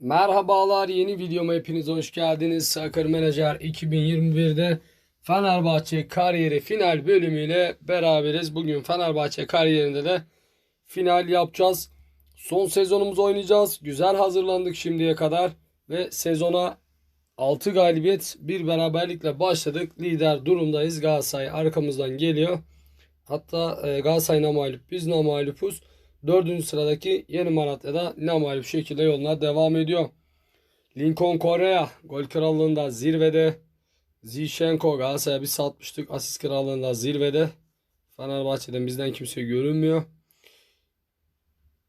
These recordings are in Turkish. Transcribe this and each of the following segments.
Merhabalar yeni videoma hepiniz hoş geldiniz. Sakır Menajer 2021'de Fenerbahçe kariyeri final bölümüyle beraberiz. Bugün Fenerbahçe kariyerinde de final yapacağız. Son sezonumuzu oynayacağız. Güzel hazırlandık şimdiye kadar ve sezona 6 galibiyet bir beraberlikle başladık. Lider durumdayız. Galatasaray arkamızdan geliyor. Hatta e, Galatasaray namalip biz namalipuz. Dördüncü sıradaki Yeni Malatya'da namalip şekilde yoluna devam ediyor. Lincoln Korea gol krallığında zirvede. Zichenko Galatasaray'a bir satmıştık. Asist krallığında zirvede. Fenerbahçe'den bizden kimse görünmüyor.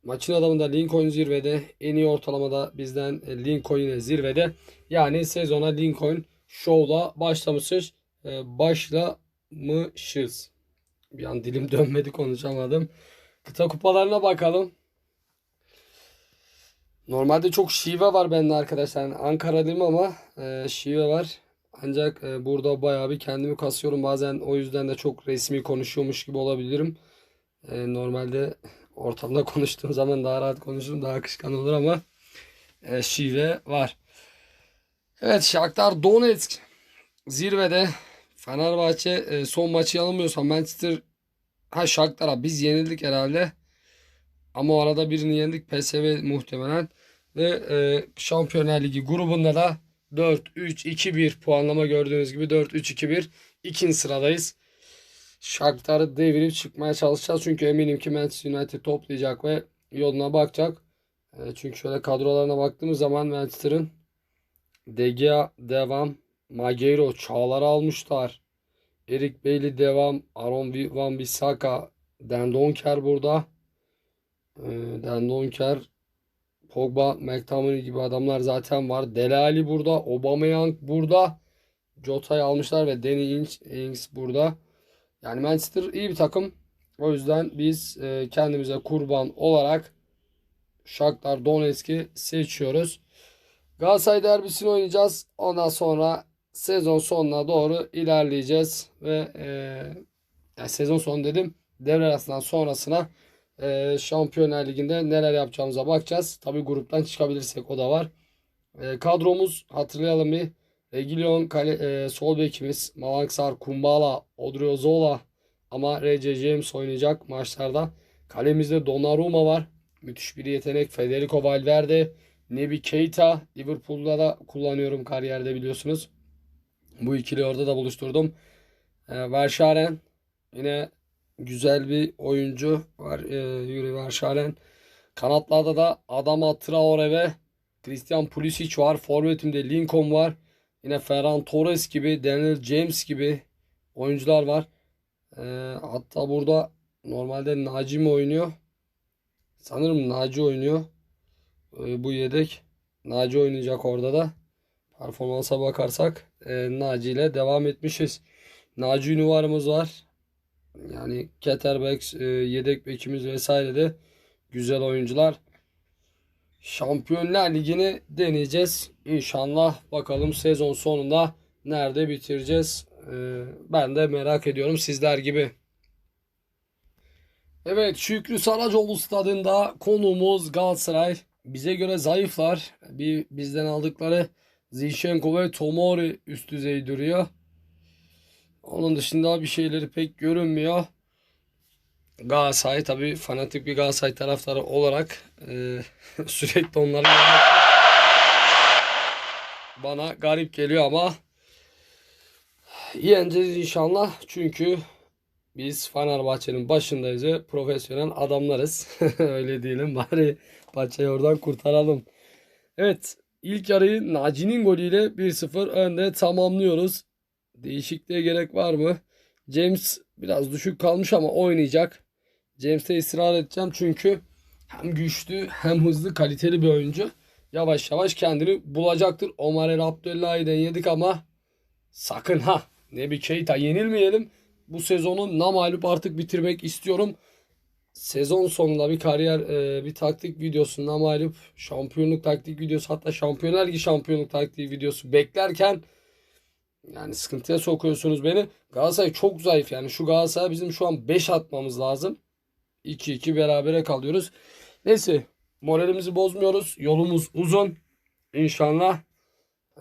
Maçın adamında Lincoln zirvede. En iyi ortalamada bizden Lincoln yine zirvede. Yani sezona Lincoln Show'la başlamışız. E, başlamışız. Bir an dilim dönmedi konuşamadım. Kıta kupalarına bakalım. Normalde çok şive var bende arkadaşlar. Yani Ankara'lıyım ama e, şive var. Ancak e, burada bayağı bir kendimi kasıyorum. Bazen o yüzden de çok resmi konuşuyormuş gibi olabilirim. E, normalde ortamda konuştuğum zaman daha rahat konuşurum. Daha akışkan olur ama e, şive var. Evet Shakhtar Donetsk zirvede. Fenerbahçe e, son maçı yanılmıyorsam Manchester ha Shakhtar'a biz yenildik herhalde. Ama o arada birini yendik PSV muhtemelen. Ve e, Şampiyonlar Ligi grubunda da 4-3-2-1 puanlama gördüğünüz gibi 4-3-2-1 ikinci sıradayız. Shakhtar'ı devirip çıkmaya çalışacağız. Çünkü eminim ki Manchester United toplayacak ve yoluna bakacak. E, çünkü şöyle kadrolarına baktığımız zaman Manchester'ın De Gea devam. Maguire Çağlar'ı almışlar. Erik Bailey devam. Aaron Van Bissaka. Dendonker burada. E, Dendonker Pogba, McTominay gibi adamlar zaten var. Delali burada. Aubameyang burada. Jota'yı almışlar ve Danny Ings, Ings burada. Yani Manchester iyi bir takım. O yüzden biz e, kendimize kurban olarak Shakhtar Donetsk'i seçiyoruz. Galatasaray derbisini oynayacağız. Ondan sonra sezon sonuna doğru ilerleyeceğiz ve e, yani sezon sonu dedim devre arasından sonrasına e, Şampiyonlar Ligi'nde neler yapacağımıza bakacağız. Tabi gruptan çıkabilirsek o da var. E, kadromuz hatırlayalım bir. Reguilon kale, e, sol bekimiz Malanksar, Kumbala, Odriozola ama R.C. James oynayacak maçlarda. Kalemizde Donnarumma var. Müthiş bir yetenek. Federico Valverde, Nebi Keita. Liverpool'da da kullanıyorum kariyerde biliyorsunuz. Bu ikili orada da buluşturdum. E, Verscharen yine güzel bir oyuncu var. E, Yuri Verscharen. Kanatlarda da Adama Traore ve Christian Pulisic var. Forvetimde Lincoln var. Yine Ferran Torres gibi, Daniel James gibi oyuncular var. E, hatta burada normalde Naci mi oynuyor? Sanırım Naci oynuyor. E, bu yedek. Naci oynayacak orada da. Performansa bakarsak e, Naci ile devam etmişiz. Naci Ünvarımız var. Yani Keterbek, e, yedek bekimiz vesaire de güzel oyuncular. Şampiyonlar Ligi'ni deneyeceğiz. İnşallah bakalım sezon sonunda nerede bitireceğiz. E, ben de merak ediyorum sizler gibi. Evet Şükrü Saracoğlu stadında konuğumuz Galatasaray. Bize göre zayıflar. Bir bizden aldıkları Zinchenko ve Tomori üst düzey duruyor. Onun dışında bir şeyleri pek görünmüyor. Galatasaray tabi fanatik bir Galatasaray taraftarı olarak e, sürekli onları görmek bana garip geliyor ama yeneceğiz inşallah. Çünkü biz Fenerbahçe'nin başındayız ve profesyonel adamlarız. Öyle diyelim bari paçayı oradan kurtaralım. Evet ilk yarıyı Naci'nin golüyle 1-0 önde tamamlıyoruz. Değişikliğe gerek var mı? James biraz düşük kalmış ama oynayacak. James'e ısrar edeceğim çünkü hem güçlü hem hızlı kaliteli bir oyuncu. Yavaş yavaş kendini bulacaktır. Omar El Abdullah'den yedik ama sakın ha ne bir Keita yenilmeyelim. Bu sezonu namalup artık bitirmek istiyorum. Sezon sonunda bir kariyer e, bir taktik videosu namalup şampiyonluk taktik videosu hatta şampiyonlar ligi şampiyonluk taktiği videosu beklerken yani sıkıntıya sokuyorsunuz beni. Galatasaray çok zayıf yani şu Galatasaray bizim şu an 5 atmamız lazım. 2-2 berabere kalıyoruz. Neyse moralimizi bozmuyoruz. Yolumuz uzun. İnşallah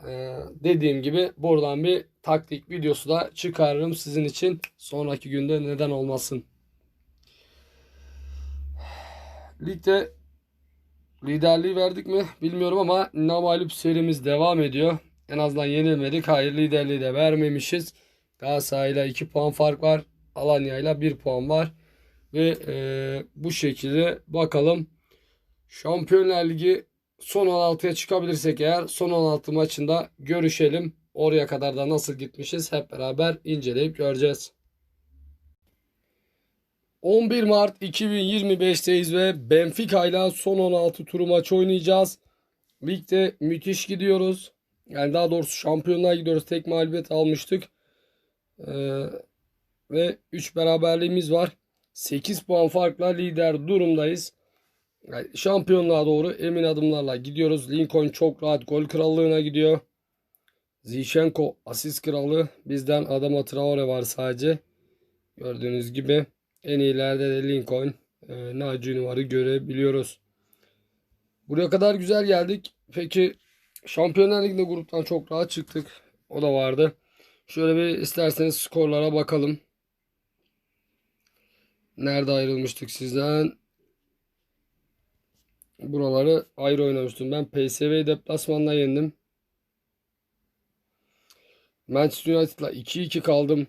ee, dediğim gibi buradan bir taktik videosu da çıkarırım sizin için. Sonraki günde neden olmasın. Ligde liderliği verdik mi bilmiyorum ama namalip serimiz devam ediyor. En azından yenilmedik. Hayır liderliği de vermemişiz. Galatasaray'la 2 puan fark var. Alanya'yla 1 puan var. Ve e, bu şekilde bakalım. Şampiyonlar Ligi son 16'ya çıkabilirsek eğer son 16 maçında görüşelim. Oraya kadar da nasıl gitmişiz hep beraber inceleyip göreceğiz. 11 Mart 2025'teyiz ve Benfica ile son 16 turu maç oynayacağız. Ligde müthiş gidiyoruz. Yani daha doğrusu şampiyonluğa gidiyoruz. Tek mağlubiyet almıştık. Ee, ve 3 beraberliğimiz var. 8 puan farkla lider durumdayız. Yani şampiyonluğa doğru emin adımlarla gidiyoruz. Lincoln çok rahat gol krallığına gidiyor. Zichenko asist kralı. Bizden Adama Traore var sadece. Gördüğünüz gibi en iyilerde de Lincoln, e, Naci Numar'ı görebiliyoruz. Buraya kadar güzel geldik. Peki Şampiyonlar Ligi'nde gruptan çok rahat çıktık. O da vardı. Şöyle bir isterseniz skorlara bakalım. Nerede ayrılmıştık sizden? Buraları ayrı oynamıştım. Ben PSV'yi deplasmanla yendim. Manchester United'la 2-2 kaldım.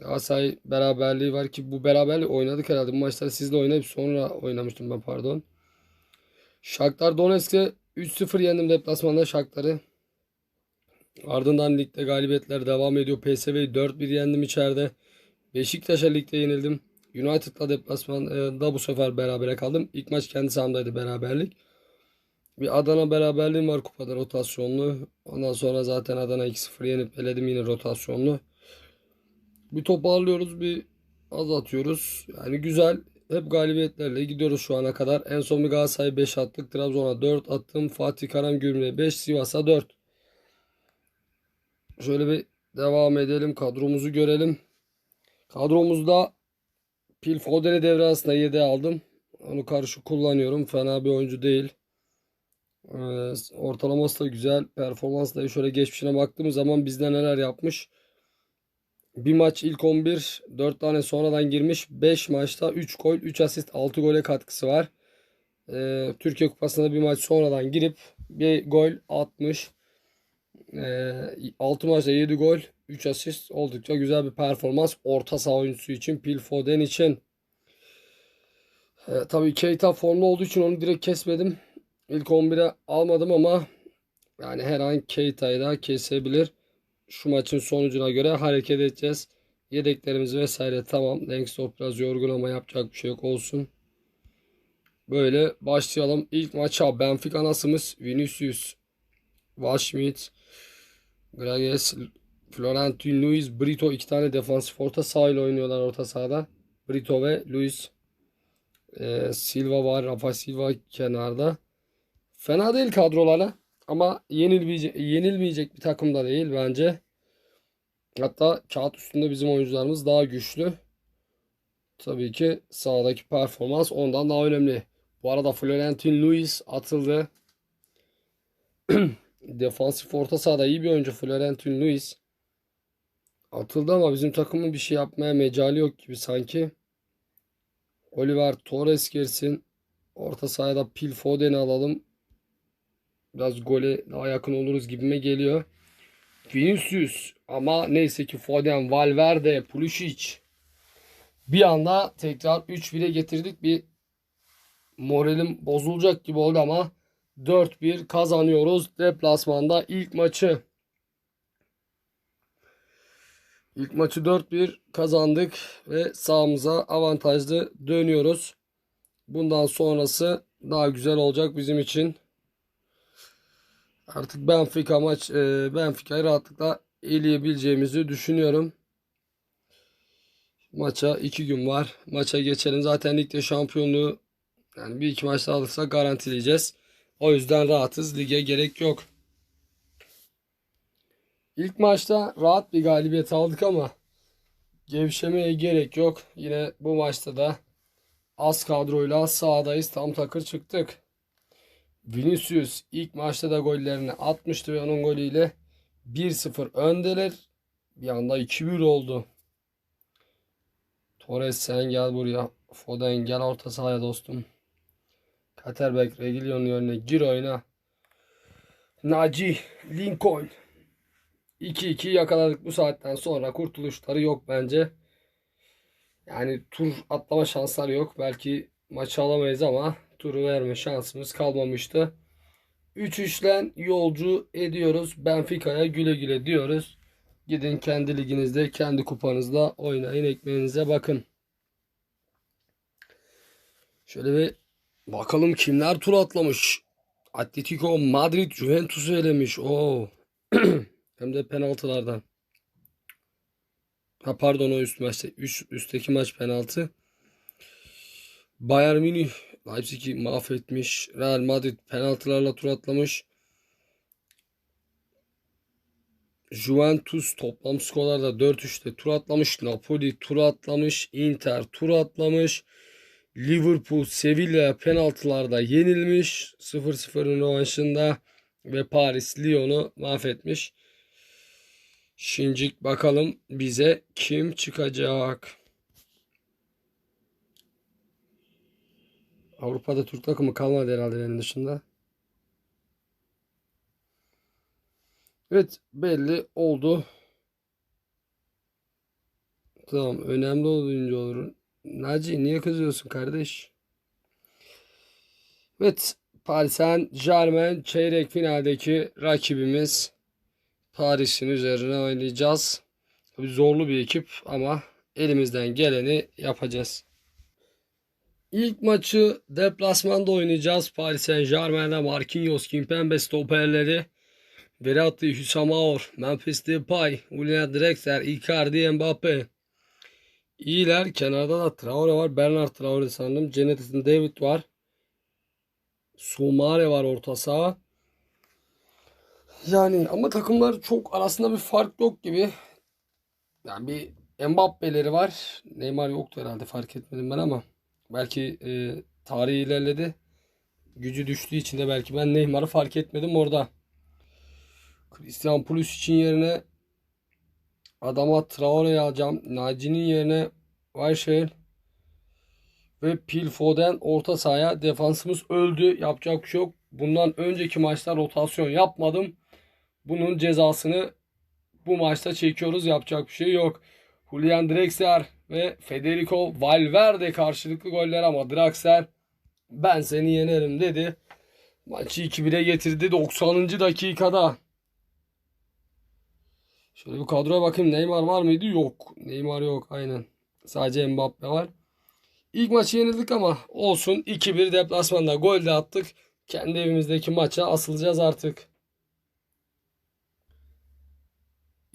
Galatasaray beraberliği var ki bu beraberliği oynadık herhalde. Bu maçları sizle oynayıp sonra oynamıştım ben pardon. Shakhtar Donetsk'e 3-0 yendim deplasmanda Shakhtar'ı. Ardından ligde galibiyetler devam ediyor. PSV'yi 4-1 yendim içeride. Beşiktaş'a ligde yenildim. United'la deplasmanda bu sefer berabere kaldım. İlk maç kendi sahamdaydı beraberlik. Bir Adana beraberliğim var kupada rotasyonlu. Ondan sonra zaten Adana 2-0 yenip eledim yine rotasyonlu. Bir toparlıyoruz bir azaltıyoruz. Yani güzel. Hep galibiyetlerle gidiyoruz şu ana kadar. En son bir Galatasaray 5 attık. Trabzon'a 4 attım. Fatih Karagümrük'e 5. Sivas'a 4. Şöyle bir devam edelim. Kadromuzu görelim. Kadromuzda Pil Foden'i devre arasında 7 aldım. Onu karşı kullanıyorum. Fena bir oyuncu değil. Ee, ortalaması da güzel. Performans şöyle geçmişine baktığımız zaman bizde neler yapmış. Bir maç ilk 11 4 tane sonradan girmiş. 5 maçta 3 gol 3 asist 6 gole katkısı var. Ee, Türkiye Kupası'nda bir maç sonradan girip bir gol atmış. Ee, 6 maçta 7 gol 3 asist oldukça güzel bir performans. Orta saha oyuncusu için Phil Foden için. Ee, tabii Keita formda olduğu için onu direkt kesmedim. İlk 11'e almadım ama yani her an Keita'yı da kesebilir şu maçın sonucuna göre hareket edeceğiz. Yedeklerimiz vesaire tamam. Langsdorff biraz yorgun ama yapacak bir şey yok olsun. Böyle başlayalım. İlk maça Benfica nasımız Vinicius, Washmit, Grages, Florentin Luis, Brito iki tane defansif orta sahayla oynuyorlar orta sahada. Brito ve Luis. Ee, Silva var. Rafa Silva kenarda. Fena değil kadrolarla. Ama yenilmeyecek, yenilmeyecek bir takım da değil bence. Hatta kağıt üstünde bizim oyuncularımız daha güçlü. Tabii ki sahadaki performans ondan daha önemli. Bu arada Florentin Luis atıldı. Defansif orta sahada iyi bir oyuncu Florentin Luis. Atıldı ama bizim takımın bir şey yapmaya mecali yok gibi sanki. Oliver Torres girsin. Orta sahada Phil Foden'i alalım. Biraz gole daha yakın oluruz gibime geliyor. Vinicius ama neyse ki Foden, Valverde, Pulisic bir anda tekrar 3-1'e getirdik. Bir moralim bozulacak gibi oldu ama 4-1 kazanıyoruz deplasmanda ilk maçı. İlk maçı 4-1 kazandık ve sağımıza avantajlı dönüyoruz. Bundan sonrası daha güzel olacak bizim için. Artık Benfica maç e, Benfica'yı rahatlıkla eleyebileceğimizi düşünüyorum. Maça iki gün var. Maça geçelim. Zaten ligde şampiyonluğu yani bir iki maç daha alırsak garantileyeceğiz. O yüzden rahatız. Lige gerek yok. İlk maçta rahat bir galibiyet aldık ama gevşemeye gerek yok. Yine bu maçta da az kadroyla sahadayız. Tam takır çıktık. Vinicius ilk maçta da gollerini atmıştı ve onun golüyle 1-0 öndeler. Bir anda 2-1 oldu. Torres sen gel buraya. Foden gel orta sahaya dostum. Katerbek Reguilon'un önüne gir oyna. Naci Lincoln 2-2 yakaladık bu saatten sonra kurtuluşları yok bence. Yani tur atlama şansları yok. Belki maçı alamayız ama turu verme şansımız kalmamıştı. 3-3'len yolcu ediyoruz. Benfica'ya güle güle diyoruz. Gidin kendi liginizde, kendi kupanızda oynayın, ekmeğinize bakın. Şöyle bir bakalım kimler tur atlamış. Atletico Madrid Juventus'u elemiş. Oo. Hem de penaltılardan. Ha pardon o üst maçta. Üst, üstteki maç penaltı. Bayern Münih Leipzig'i mahvetmiş. Real Madrid penaltılarla tur atlamış. Juventus toplam skorlarda 4-3'te tur atlamış. Napoli tur atlamış. Inter tur atlamış. Liverpool Sevilla penaltılarda yenilmiş. 0-0'ın rövanşında ve Paris Lyon'u mahvetmiş. Şimdi bakalım bize kim çıkacak? Avrupa'da Türk takımı kalmadı herhalde benim dışında. Evet belli oldu. Tamam önemli olunca olur. Naci niye kızıyorsun kardeş? Evet Paris Saint Germain çeyrek finaldeki rakibimiz Paris'in üzerine oynayacağız. Tabii zorlu bir ekip ama elimizden geleni yapacağız. İlk maçı deplasmanda oynayacağız. Paris Saint Germain'de Marquinhos, Kimpembe stoperleri. Verratti, Hüsam Aor, Memphis Depay, Julian Drexler, Icardi, Mbappe. İyiler. Kenarda da Traore var. Bernard Traore sandım. Cennetin David var. Sumare var orta saha. Yani ama takımlar çok arasında bir fark yok gibi. Yani bir Mbappe'leri var. Neymar yoktu herhalde fark etmedim ben ama. Belki e, tarihi ilerledi. Gücü düştüğü için de belki ben Neymar'ı fark etmedim orada. Christian Pulisic yerine adama Traore'yi alacağım. Naci'nin yerine Weishel ve Phil Foden orta sahaya defansımız öldü. Yapacak bir şey yok. Bundan önceki maçta rotasyon yapmadım. Bunun cezasını bu maçta çekiyoruz. Yapacak bir şey yok. Julian Drexler ve Federico Valverde karşılıklı goller ama Draxler ben seni yenerim dedi. Maçı 2-1'e getirdi 90. dakikada. Şöyle bir kadroya bakayım. Neymar var mıydı? Yok. Neymar yok. Aynen. Sadece Mbappe var. İlk maçı yenildik ama olsun. 2-1 deplasmanda gol de attık. Kendi evimizdeki maça asılacağız artık.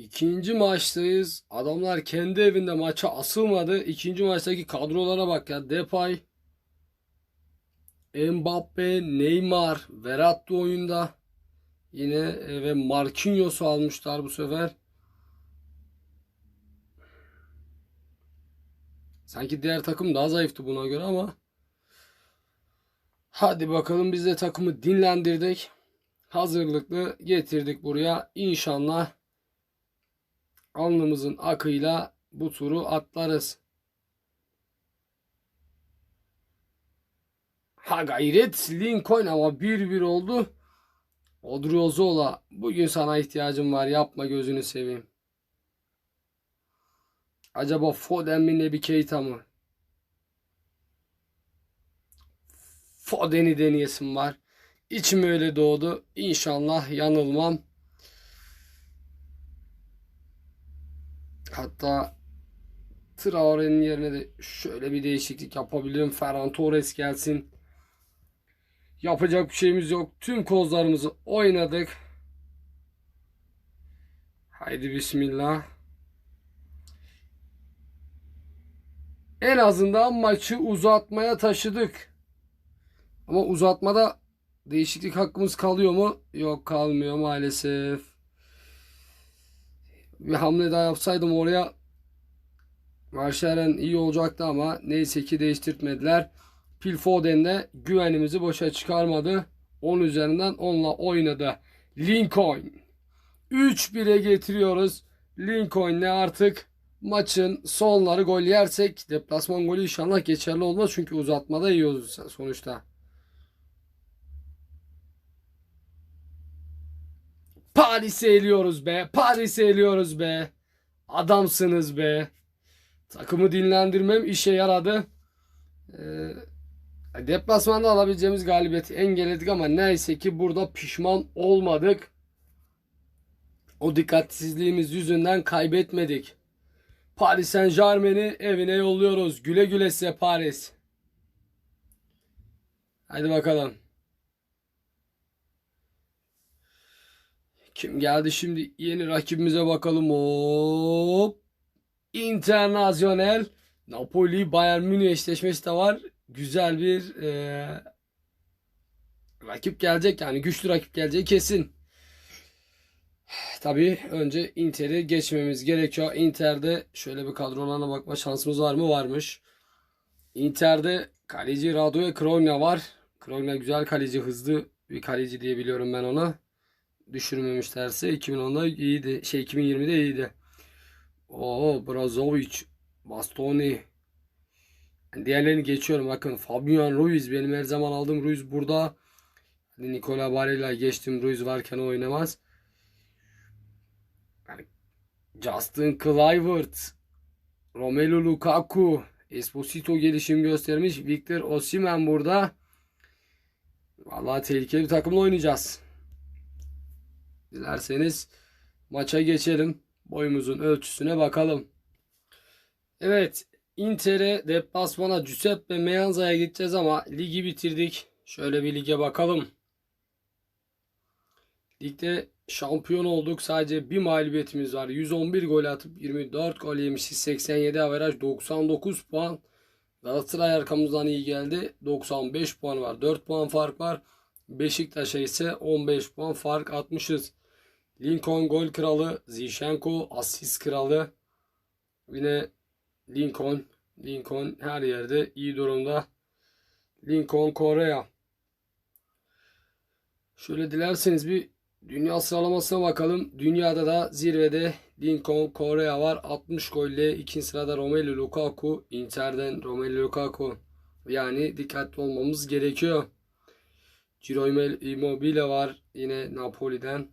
İkinci maçtayız. Adamlar kendi evinde maça asılmadı. İkinci maçtaki kadrolara bak ya. Depay, Mbappe, Neymar, Verratti oyunda. Yine e, ve Marquinhos'u almışlar bu sefer. Sanki diğer takım daha zayıftı buna göre ama. Hadi bakalım biz de takımı dinlendirdik. Hazırlıklı getirdik buraya. İnşallah alnımızın akıyla bu turu atlarız. Ha gayret Lincoln ama 1-1 oldu. Odriozola bugün sana ihtiyacım var yapma gözünü seveyim. Acaba Foden mi Nebi Keita mı? Foden'i deneyesim var. İçim öyle doğdu. İnşallah yanılmam. Hatta Traore'nin yerine de şöyle bir değişiklik yapabilirim. Ferran Torres gelsin. Yapacak bir şeyimiz yok. Tüm kozlarımızı oynadık. Haydi bismillah. En azından maçı uzatmaya taşıdık. Ama uzatmada değişiklik hakkımız kalıyor mu? Yok kalmıyor maalesef. Bir hamle daha yapsaydım oraya Marşeren iyi olacaktı ama neyse ki değiştirtmediler. Phil Foden de güvenimizi boşa çıkarmadı. 10 üzerinden 10'la oynadı. Lincoln 3-1'e getiriyoruz. Lincoln'le artık maçın sonları gol yersek deplasman golü inşallah geçerli olmaz. Çünkü uzatmada yiyoruz sonuçta. Paris'i eliyoruz be. Paris'i eliyoruz be. Adamsınız be. Takımı dinlendirmem işe yaradı. Ee, deplasmanda alabileceğimiz galibiyeti engelledik ama neyse ki burada pişman olmadık. O dikkatsizliğimiz yüzünden kaybetmedik. Paris Saint Germain'i evine yolluyoruz. Güle güle size Paris. Hadi bakalım. Kim geldi şimdi? Yeni rakibimize bakalım. Hop. International. Napoli Bayern Münih eşleşmesi de var. Güzel bir e, rakip gelecek yani güçlü rakip gelecek kesin. Tabii önce Inter'i geçmemiz gerekiyor. Inter'de şöyle bir kadrolarına bakma şansımız var mı? Varmış. Inter'de kaleci Radoje Krojna var. Krojna güzel kaleci, hızlı bir kaleci diye biliyorum ben onu. Düşürmemişlerse 2010'da iyiydi. Şey 2020'de iyiydi. Oo Brazovic, Bastoni. Diğerlerini geçiyorum. Bakın Fabian Ruiz benim her zaman aldığım Ruiz burada. Hadi Nikola Barella geçtim. Ruiz varken oynamaz. Justin Kluivert, Romelu Lukaku, Esposito gelişim göstermiş. Victor Osimhen burada. Vallahi tehlikeli bir takımla oynayacağız. Dilerseniz maça geçelim. Boyumuzun ölçüsüne bakalım. Evet. Inter'e deplasmana Giuseppe Meazzaca'ya gideceğiz ama ligi bitirdik. Şöyle bir lige bakalım. Ligde şampiyon olduk. Sadece bir mağlubiyetimiz var. 111 gol atıp 24 gol yemişiz. 87 averaj 99 puan. Galatasaray arkamızdan iyi geldi. 95 puan var. 4 puan fark var. Beşiktaş'a ise 15 puan fark atmışız. Lincoln gol kralı, Zichenko asist kralı. Yine Lincoln, Lincoln her yerde iyi durumda. Lincoln Korea. Şöyle dilerseniz bir dünya sıralamasına bakalım. Dünyada da zirvede Lincoln Korea var. 60 golle. ikinci sırada Romelu Lukaku. Inter'den Romelu Lukaku. Yani dikkatli olmamız gerekiyor. Ciro Immobile var yine Napoli'den.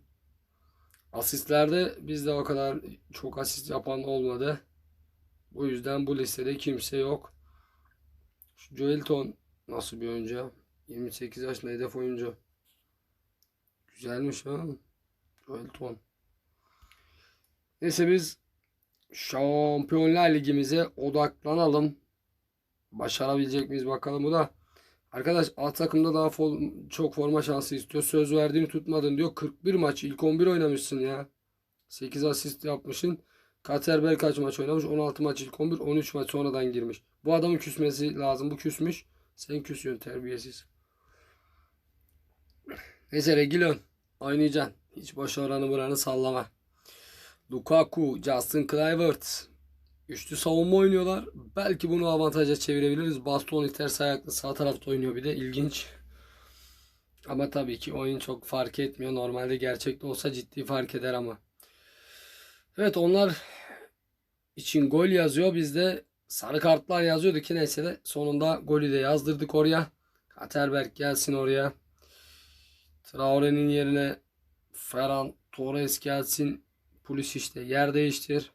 Asistlerde bizde o kadar çok asist yapan olmadı. Bu yüzden bu listede kimse yok. Şu Joelton nasıl bir oyuncu? 28 yaşında hedef oyuncu. Güzelmiş ha. Joelton. Neyse biz Şampiyonlar Ligimize odaklanalım. Başarabilecek miyiz bakalım bu da. Arkadaş alt takımda daha fol, çok forma şansı istiyor. Söz verdiğini tutmadın diyor. 41 maç ilk 11 oynamışsın ya. 8 asist yapmışsın. Katerberg kaç maç oynamış? 16 maç ilk 11, 13 maç sonradan girmiş. Bu adamın küsmesi lazım. Bu küsmüş. Sen küsüyorsun terbiyesiz. Neyse Regilon. Oynayacaksın. Hiç boş oranı buranı sallama. Lukaku, Justin Kluivert. Üçlü savunma oynuyorlar. Belki bunu avantaja çevirebiliriz. Bastoni ters ayaklı sağ tarafta oynuyor bir de. ilginç. Ama tabii ki oyun çok fark etmiyor. Normalde gerçekte olsa ciddi fark eder ama. Evet onlar için gol yazıyor. Bizde sarı kartlar yazıyordu ki neyse de sonunda golü de yazdırdık oraya. Katerberg gelsin oraya. Traore'nin yerine Ferran Torres gelsin. Polis işte yer değiştir.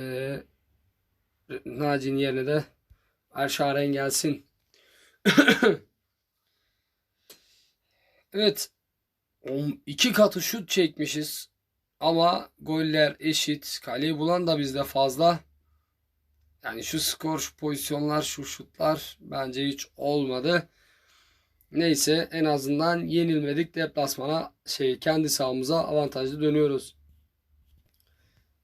Ee, Naci'nin yerine de Erşaren gelsin. evet. iki katı şut çekmişiz. Ama goller eşit. Kaleyi bulan da bizde fazla. Yani şu skor, şu pozisyonlar, şu şutlar bence hiç olmadı. Neyse en azından yenilmedik. Deplasmana şey kendi sahamıza avantajlı dönüyoruz.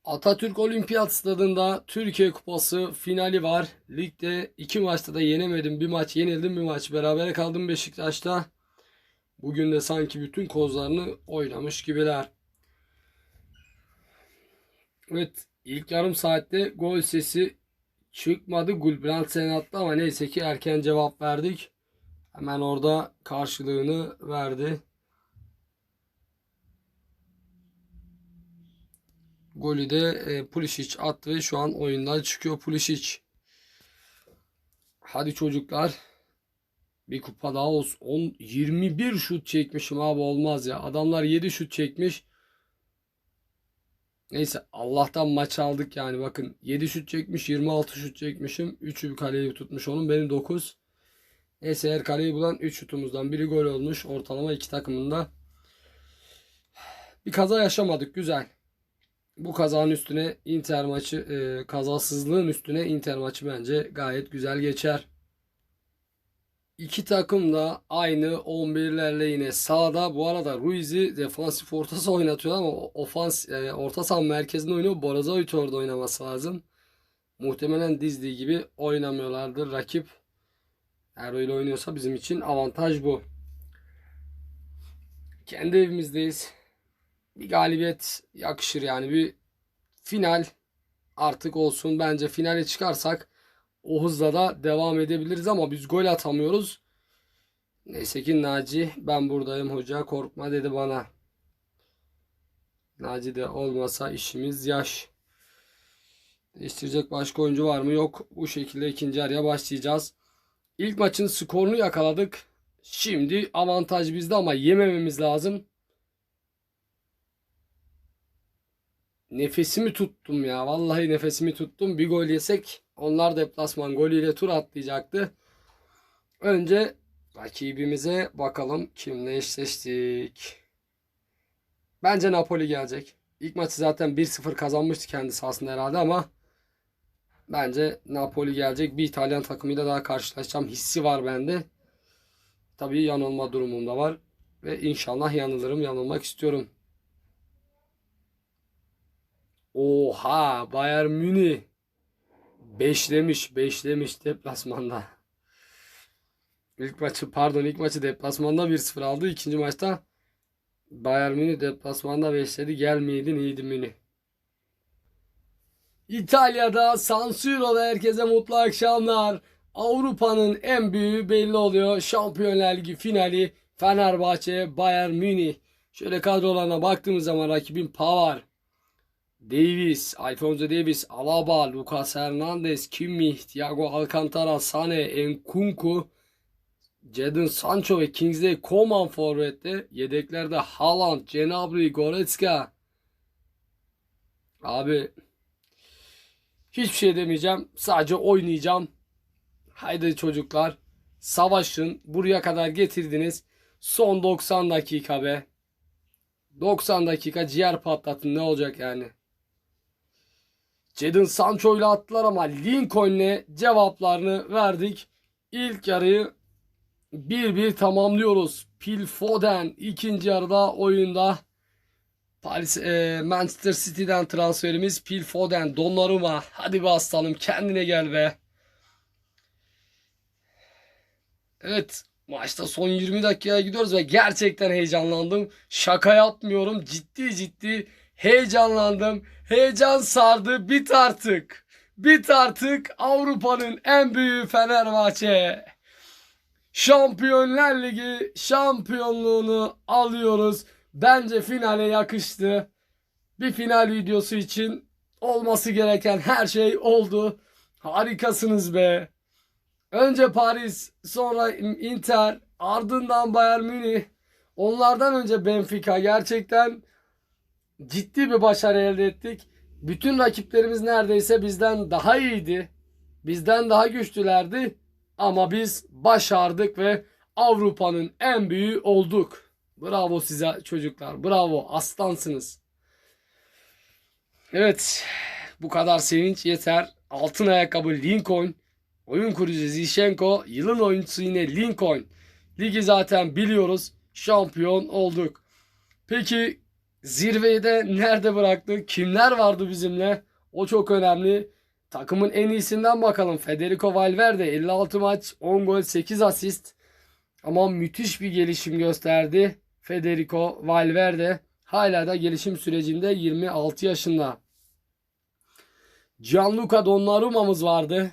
Atatürk Olimpiyat Stadında Türkiye Kupası finali var. Ligde iki maçta da yenemedim. Bir maç yenildim, bir maç berabere kaldım Beşiktaş'ta. Bugün de sanki bütün kozlarını oynamış gibiler. Evet, ilk yarım saatte gol sesi çıkmadı. Gulbrandsen attı ama neyse ki erken cevap verdik. Hemen orada karşılığını verdi. Golü de e, Pulisic attı ve şu an oyundan çıkıyor Pulisic. Hadi çocuklar. Bir kupa daha olsun. 10, 21 şut çekmişim abi olmaz ya. Adamlar 7 şut çekmiş. Neyse Allah'tan maç aldık yani bakın 7 şut çekmiş 26 şut çekmişim 3'ü kaleyi tutmuş onun benim 9 Neyse eğer kaleyi bulan 3 şutumuzdan biri gol olmuş ortalama iki takımında bir kaza yaşamadık güzel bu kazanın üstüne Inter maçı e, kazasızlığın üstüne Inter maçı bence gayet güzel geçer. İki takım da aynı 11'lerle yine sağda. Bu arada Ruiz'i defansif orta saha oynatıyor ama ofans e, orta saha merkezinde oynuyor. Borazavit orada oynaması lazım. Muhtemelen dizdiği gibi oynamıyorlardır rakip. Eğer öyle oynuyorsa bizim için avantaj bu. Kendi evimizdeyiz. Bir galibiyet yakışır yani bir final artık olsun. Bence finale çıkarsak o hızla da devam edebiliriz ama biz gol atamıyoruz. Neyse ki Naci ben buradayım hoca korkma dedi bana. Naci de olmasa işimiz yaş. Değiştirecek başka oyuncu var mı? Yok. Bu şekilde ikinci araya başlayacağız. İlk maçın skorunu yakaladık. Şimdi avantaj bizde ama yemememiz lazım. Nefesimi tuttum ya. Vallahi nefesimi tuttum. Bir gol yesek onlar deplasman golüyle tur atlayacaktı. Önce rakibimize bakalım kimle eşleştik. Bence Napoli gelecek. İlk maçı zaten 1-0 kazanmıştı kendi sahasında herhalde ama bence Napoli gelecek. Bir İtalyan takımıyla daha karşılaşacağım hissi var bende. Tabii yanılma durumunda var. Ve inşallah yanılırım. Yanılmak istiyorum. Oha Bayern Münih beşlemiş beşlemiş deplasmanda. İlk maçı pardon ilk maçı deplasmanda 1-0 aldı. İkinci maçta Bayern Münih deplasmanda beşledi. Gelmeydin iyiydi Münih. İtalya'da San Siro'da herkese mutlu akşamlar. Avrupa'nın en büyüğü belli oluyor. Şampiyonlar Ligi finali Fenerbahçe Bayern Münih. Şöyle kadrolarına baktığımız zaman rakibin Pavar, Davis, Alfonso Davis, Alaba, Lucas Hernandez, Kimmich, Thiago Alcantara, Sane, Enkunku, Jadon Sancho ve Kingsley Coman forvette. Yedeklerde Haaland, Cenabri, Goretzka. Abi hiçbir şey demeyeceğim. Sadece oynayacağım. Haydi çocuklar. Savaşın. Buraya kadar getirdiniz. Son 90 dakika be. 90 dakika ciğer patlatın ne olacak yani. Jadon Sancho ile attılar ama Lincoln'le cevaplarını verdik. İlk yarıyı 1-1 tamamlıyoruz. Phil Foden ikinci yarıda oyunda. Paris e, Manchester City'den transferimiz Phil Foden. Donnarumma hadi be aslanım kendine gel be. Evet maçta son 20 dakikaya gidiyoruz ve gerçekten heyecanlandım. Şaka yapmıyorum ciddi ciddi heyecanlandım. Heyecan sardı bit artık. Bit artık Avrupa'nın en büyüğü Fenerbahçe. Şampiyonlar Ligi şampiyonluğunu alıyoruz. Bence finale yakıştı. Bir final videosu için olması gereken her şey oldu. Harikasınız be. Önce Paris, sonra Inter, ardından Bayern Münih. Onlardan önce Benfica. Gerçekten ciddi bir başarı elde ettik. Bütün rakiplerimiz neredeyse bizden daha iyiydi. Bizden daha güçlülerdi. Ama biz başardık ve Avrupa'nın en büyüğü olduk. Bravo size çocuklar. Bravo. Aslansınız. Evet. Bu kadar sevinç yeter. Altın ayakkabı Lincoln. Oyun kurucu Zichenko. Yılın oyuncusu yine Lincoln. Ligi zaten biliyoruz. Şampiyon olduk. Peki zirveyi de nerede bıraktık? Kimler vardı bizimle? O çok önemli. Takımın en iyisinden bakalım. Federico Valverde 56 maç, 10 gol, 8 asist. Ama müthiş bir gelişim gösterdi. Federico Valverde hala da gelişim sürecinde 26 yaşında. Gianluca Donnarumma'mız vardı.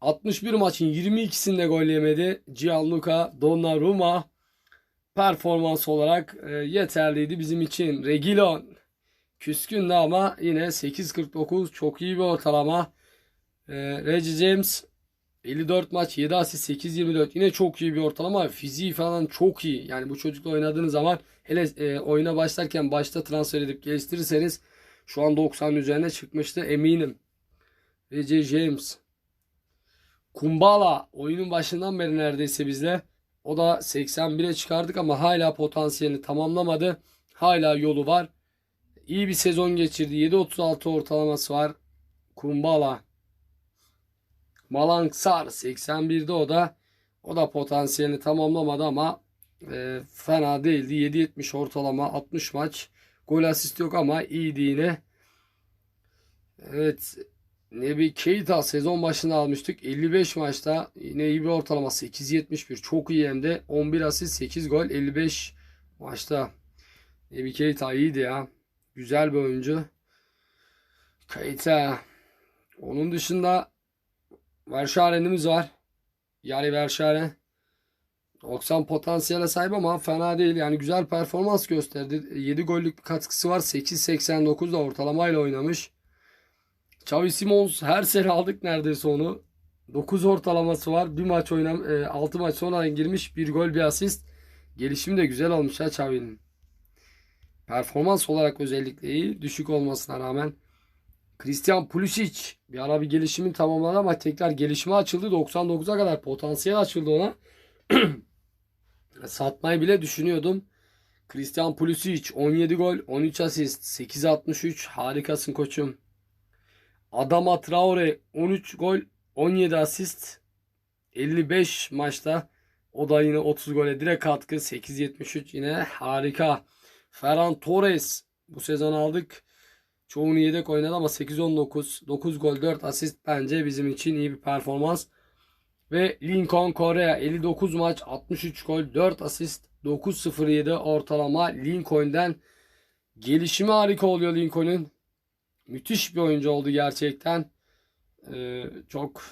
61 maçın 22'sinde gol yemedi. Gianluca Donnarumma performans olarak e, yeterliydi bizim için. Regilon küskündü ama yine 8.49 çok iyi bir ortalama. E, Reggie James 54 maç 7 asist 8.24 yine çok iyi bir ortalama. Fiziği falan çok iyi. Yani bu çocukla oynadığınız zaman hele e, oyuna başlarken başta transfer edip geliştirirseniz şu an 90 üzerine çıkmıştı eminim. Reggie James Kumbala oyunun başından beri neredeyse bizde. O da 81'e çıkardık ama hala potansiyelini tamamlamadı. Hala yolu var. İyi bir sezon geçirdi. 7.36 ortalaması var. Kumbala. Malanksar 81'de o da. O da potansiyelini tamamlamadı ama e, fena değildi. 7.70 ortalama 60 maç. Gol asist yok ama iyiydi yine. Evet. Nebi Keita sezon başında almıştık. 55 maçta yine iyi bir ortalama 8.71 çok iyi hem de 11 asist 8 gol 55 maçta. Nebi Keita iyiydi ya. Güzel bir oyuncu. Keita. Onun dışında Verscharen'imiz var. Yani Verscharen. 90 potansiyele sahip ama fena değil. Yani güzel performans gösterdi. 7 gollük bir katkısı var. 8.89 da ortalamayla oynamış. Xavi Simons her sene aldık neredeyse onu. 9 ortalaması var. Bir maç oynam 6 maç sonra girmiş. Bir gol bir asist. Gelişimi de güzel olmuş ha Xavi'nin. Performans olarak özellikle iyi. Düşük olmasına rağmen. Christian Pulisic bir ara bir gelişimin tamamladı ama tekrar gelişime açıldı. 99'a kadar potansiyel açıldı ona. Satmayı bile düşünüyordum. Christian Pulisic 17 gol, 13 asist, 8.63 harikasın koçum. Adama Traore 13 gol 17 asist 55 maçta o da yine 30 gole direkt katkı 8.73 yine harika. Ferran Torres bu sezon aldık. Çoğunu yedek oynadı ama 8-19 9 gol 4 asist bence bizim için iyi bir performans. Ve Lincoln Korea 59 maç 63 gol 4 asist 9.07 ortalama Lincoln'den gelişimi harika oluyor Lincoln'un. Müthiş bir oyuncu oldu gerçekten. Ee, çok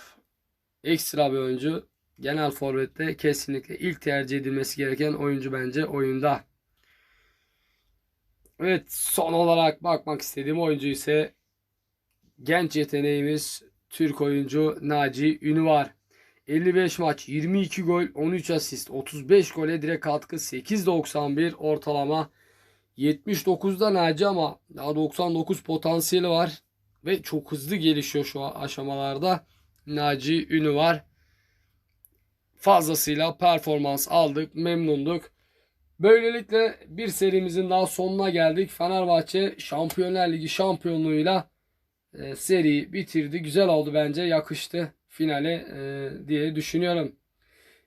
ekstra bir oyuncu. Genel forvette kesinlikle ilk tercih edilmesi gereken oyuncu bence oyunda. Evet son olarak bakmak istediğim oyuncu ise genç yeteneğimiz Türk oyuncu Naci Ünvar. 55 maç, 22 gol, 13 asist, 35 gole direkt katkı, 8.91 ortalama. 79'da Naci ama daha 99 potansiyeli var ve çok hızlı gelişiyor şu aşamalarda. Naci Ünü var. Fazlasıyla performans aldık, memnunduk. Böylelikle bir serimizin daha sonuna geldik. Fenerbahçe Şampiyonlar Ligi şampiyonluğuyla e, seri bitirdi. Güzel oldu bence, yakıştı finale e, diye düşünüyorum.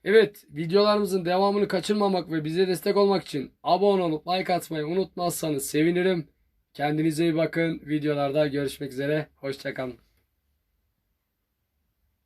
Evet videolarımızın devamını kaçırmamak ve bize destek olmak için abone olup like atmayı unutmazsanız sevinirim. Kendinize iyi bakın. Videolarda görüşmek üzere. Hoşçakalın.